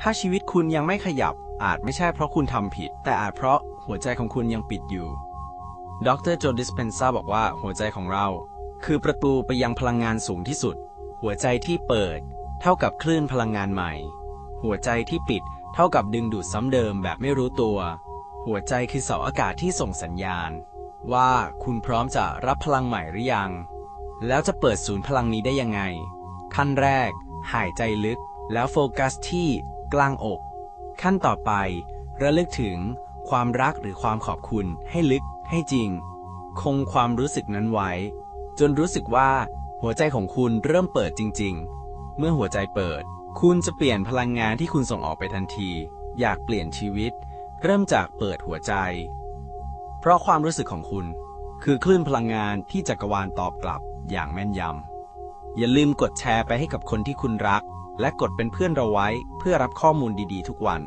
ถ้าชีวิตคุณยังไม่ขยับ อาจไม่ใช่เพราะคุณทำผิด แต่อาจเพราะหัวใจของคุณยังปิดอยู่ ดรโจดิสเพนซาบอกว่าหัวใจของเรา คือประตูไปยังพลังงานสูงที่สุด หัวใจที่เปิด เท่ากับคลื่นพลังงานใหม่ หัวใจที่ปิด เท่ากับดึงดูดซ้ำเดิมแบบไม่รู้ตัว หัวใจคือเสาอากาศที่ส่งสัญญาณ ว่าคุณพร้อมจะรับพลังใหม่หรือยัง แล้วจะเปิดศูนย์พลังนี้ได้ยังไง ขั้นแรก หายใจลึกแล้วโฟกัสที่ กลางอก ขั้นต่อไประลึกถึงความรักหรือความขอบคุณให้ลึกให้จริง คงความรู้สึกนั้นไว้ จนรู้สึกว่าหัวใจของคุณเริ่มเปิดจริง ๆ เมื่อหัวใจเปิด คุณจะเปลี่ยนพลังงานที่คุณส่งออกไปทันที อยากเปลี่ยนชีวิต เริ่มจากเปิดหัวใจ เพราะความรู้สึกของคุณ คือคลื่นพลังงานที่จักรวาลตอบกลับอย่างแม่นยำอย่าลืมกดแชร์ไปให้กับคนที่คุณรัก และกดเป็นเพื่อนเราไว้เพื่อรับข้อมูลดีๆ ทุกวัน